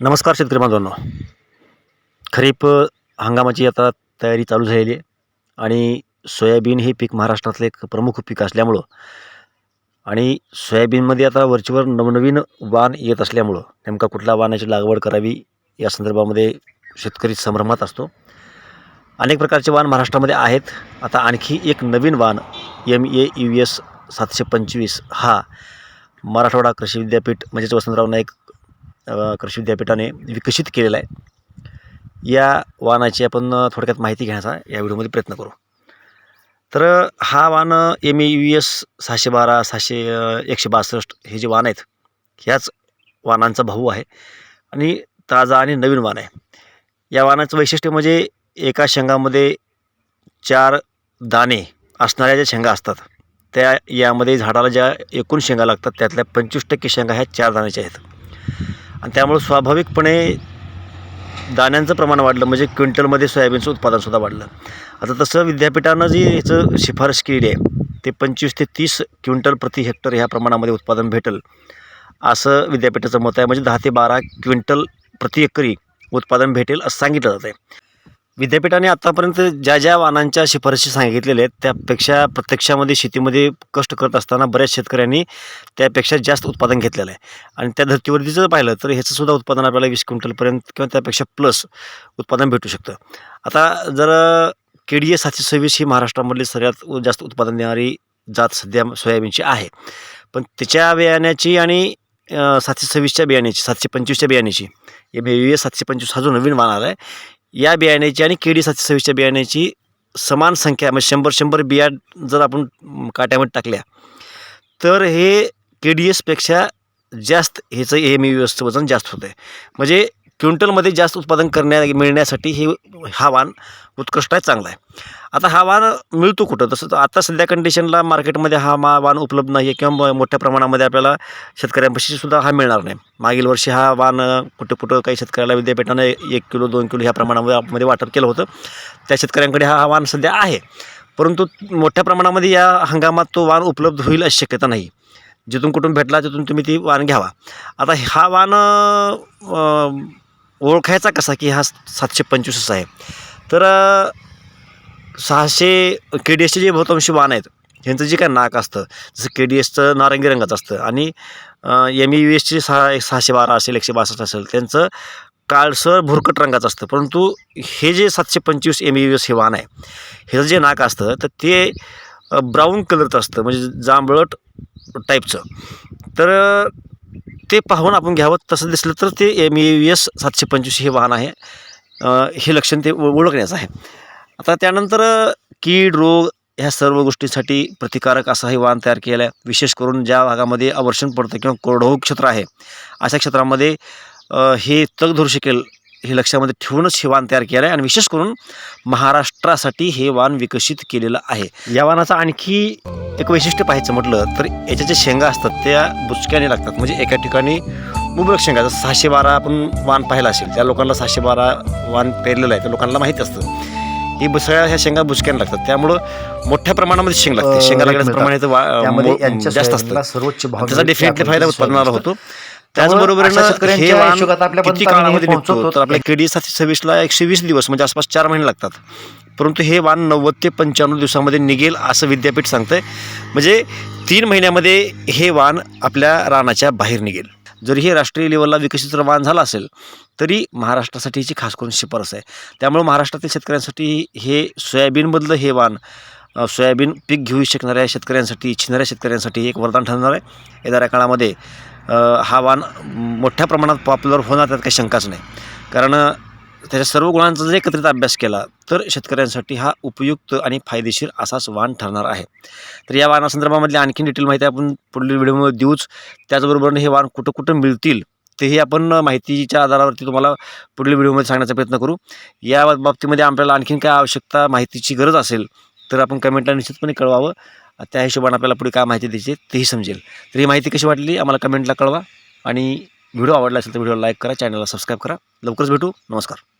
नमस्कार शेतकरी बांधवांनो. खरीप हंगामाची आता तयारी चालू झालेली आहे आणि सोयाबीन हे पीक महाराष्ट्रातलं एक प्रमुख पीक असल्यामुळं आणि सोयाबीनमध्ये आता वरचीवर नवनवीन वाण येत असल्यामुळं नेमका कुठल्या वाणाची लागवड करावी या संदर्भामध्ये शेतकरी संभ्रमात असतो. अनेक प्रकारचे वाण महाराष्ट्रामध्ये आहेत. आता आणखी एक नवीन वाण एम ए यू एस सातशे पंचवीस हा मराठवाडा कृषी विद्यापीठ म्हणजेच वसंतराव नाईक कृषी विद्यापीठाने विकसित केलेला आहे. या वाहनाची आपण थोडक्यात माहिती घेण्याचा या व्हिडिओमध्ये प्रयत्न करू. तर हा वाहन एम ए यू एस सहाशे बारा सहाशे एकशे बासष्ट हे जे वाहन आहेत ह्याच वाहनांचा भाऊ आहे आणि ताजा आणि नवीन वाहन आहे. या वाहनाचं वैशिष्ट्य म्हणजे एका शेंगामध्ये चार दाणे असणाऱ्या ज्या शेंगा असतात त्या यामध्ये झाडाला ज्या एकूण शेंगा लागतात त्यातल्या पंचवीस टक्के शेंगा ह्या चार दाण्याच्या आहेत. आणि त्यामुळं स्वाभाविकपणे दाण्यांचं प्रमाण वाढलं. म्हणजे क्विंटलमध्ये सोयाबीनचं उत्पादनसुद्धा वाढलं. आता तसं विद्यापीठानं जी याचं शिफारस केली आहे ते पंचवीस ते तीस क्विंटल प्रति हेक्टर ह्या प्रमाणामध्ये उत्पादन भेटेल. असं विद्यापीठाचं मत आहे. म्हणजे दहा ते बारा क्विंटल प्रति एकरी उत्पादन भेटेल असं सांगितलं जातं आहे. विद्यापीठाने आत्तापर्यंत ज्या ज्या वाहनांच्या शिफारशी सांगितलेल्या आहेत त्यापेक्षा प्रत्यक्षामध्ये शेतीमध्ये कष्ट करत असताना बऱ्याच शेतकऱ्यांनी त्यापेक्षा जास्त उत्पादन घेतलेलं आहे. आणि त्या धर्तीवरती जर पाहिलं तर ह्याचं सुद्धा उत्पादन आपल्याला वीस क्विंटलपर्यंत किंवा त्यापेक्षा प्लस उत्पादन भेटू शकतं. आता जर के डी ए सातशे सव्वीस ही महाराष्ट्रामधली सगळ्यात जास्त उत्पादन देणारी जात सध्या सोयाबीनची आहे. पण त्याच्या बियाण्याची आणि सातशे सव्वीसच्या बियाण्याची सातशे पंचवीसच्या बियाण्याची एम ए एस सातशे पंचवीस हा जो नवीन वाहन आला आहे या बियाण्याची आणि के डी सातशे सव्वीसच्या बियाण्याची समान संख्या म्हणजे शंभर शंभर बिया जर आपण काट्यामध्ये टाकल्या तर हे के डी एसपेक्षा जास्त ह्याचं एम यू एसचं वजन जास्त होतं आहे म्हणजे क्विंटलमध्ये जास्त उत्पादन करण्या मिळण्यासाठी हे हा वाण उत्कृष्ट आहे चांगला आहे. आता हा वाण मिळतो कुठं? तसं तर आता सध्या कंडिशनला मार्केटमध्ये हा मा वाण उपलब्ध नाही आहे किंवा म- मोठ्या प्रमाणामध्ये आपल्याला शेतकऱ्यांपाशी सुद्धा हा मिळणार नाही. मागील वर्षी हा वाण कुठे कुठं काही शेतकऱ्याला विद्यापीठानं एक किलो दोन किलो ह्या प्रमाणामध्ये मध्ये वाटप केलं होतं. त्या शेतकऱ्यांकडे हा वाण सध्या आहे. परंतु मोठ्या प्रमाणामध्ये या हंगामात तो वाण उपलब्ध होईल अशी शक्यता नाही. जिथून कुठून भेटला तिथून तुम्ही ती वाण घ्यावा. आता हा वाण ओळखायचा कसा की हा सातशे पंचवीसच आहे? तर सहाशे के डी एसचे जे बहुतांशी वाण आहेत ह्यांचं जे काय नाक असतं जसं के डी एसचं नारंगी रंगाचं असतं आणि एम ई यू एसचे सहा एक सहाशे बारा असेल एकशे बासष्ट असेल त्यांचं काळसर भुरकट रंगाचं असतं. परंतु हे जे सातशे पंचवीस एम ई यू एस हे वाण आहे ह्याचं जे नाक असतं तर ते ब्राऊन कलरचं असतं म्हणजे जांभळट टाईपचं तर ते पाहून आपण घ्यावं तसं दिसलं तर ते एम ई एस सातशे पंचवीस हे वाहन आहे. हे लक्षण ते ओळखण्याचं आहे. आता त्यानंतर कीड रोग ह्या सर्व गोष्टींसाठी प्रतिकारक असं हे वाहन तयार केलं आहे. विशेष करून ज्या भागामध्ये अवर्षण पडतं किंवा कोरडवाहू क्षेत्र आहे अशा क्षेत्रामध्ये हे तग धरू शकेल हे लक्षामध्ये ठेवूनच हे वाहन तयार केलं आहे आणि विशेष करून महाराष्ट्रासाठी हे वाहन विकसित केलेलं आहे. या वाहनाचा आणखी एक वैशिष्ट्य पाहायचं म्हटलं तर याच्या ज्या शेंगा असतात त्या बुचक्याने लागतात. म्हणजे एका ठिकाणी मुबलक शेंगा जसं सहाशे बारा आपण वाण पाहिलं असेल त्या लोकांना सहाशे बारा वाण पेरलेलं आहे त्या लोकांना माहिती असतं. ही सगळ्या ह्या शेंगा बुचक्याने लागतात. त्यामुळं मोठ्या प्रमाणामध्ये शेंग लागते. शेंगा लागण्याचं प्रमाण जास्त असतं. त्याचा. डेफिनेटली त्या फायदा सोयाबीन होतो. त्याचबरोबर हे वाण हिशोबात आपल्यापर्यंत किती आम्ही काळामध्ये निघतो? पोहोचवतो. तर आपल्या केडी सातशे सव्वीसला एकशे वीस दिवस म्हणजे आसपास चार महिने लागतात. परंतु हे वाण नव्वद ते पंच्याण्णव दिवसामध्ये निघेल असं विद्यापीठ सांगतंय. म्हणजे तीन महिन्यामध्ये हे वाण आपल्या रानाच्या बाहेर निघेल. जरी हे राष्ट्रीय लेवलला विकसित जर वाण झालं असेल तरी महाराष्ट्रासाठी हिची खास करून शिफारस आहे. त्यामुळे महाराष्ट्रातील शेतकऱ्यांसाठी हे सोयाबीनमधलं हे वाण सोयाबीन पीक घेऊ शकणाऱ्या शेतकऱ्यांसाठी इच्छिणाऱ्या शेतकऱ्यांसाठी एक वरदान ठरणार आहे. येणाऱ्या काळामध्ये हा वाण मोठ्या प्रमाणात पॉप्युलर होणार त्यात काही शंकाच नाही. कारण त्याच्या सर्व गुणांचा जर एकत्रित अभ्यास केला तर शेतकऱ्यांसाठी हा उपयुक्त आणि फायदेशीर असाच वाण ठरणार आहे. तर या वाहनासंदर्भामधली आणखी डिटेल माहिती आपण पुढील व्हिडिओमध्ये देऊच. त्याचबरोबर हे वाण कुठं कुठं मिळतील तेही आपण माहितीच्या आधारावरती तुम्हाला पुढील व्हिडिओमध्ये सांगण्याचा प्रयत्न करू. या बाबतीमध्ये आपल्याला आणखीन काय आवश्यकता माहितीची गरज असेल तर आपण कमेंटला निश्चितपणे कळवावं. त्या हिशोबाने आपल्याला पुढे काय माहिती द्यायची तेही समजेल. तर ही माहिती कशी वाटली आम्हाला कमेंटला कळवा. आणि व्हिडिओ आवडला असेल तर व्हिडिओ लाईक करा चॅनलला सबस्क्राईब करा. लवकरच भेटू. नमस्कार.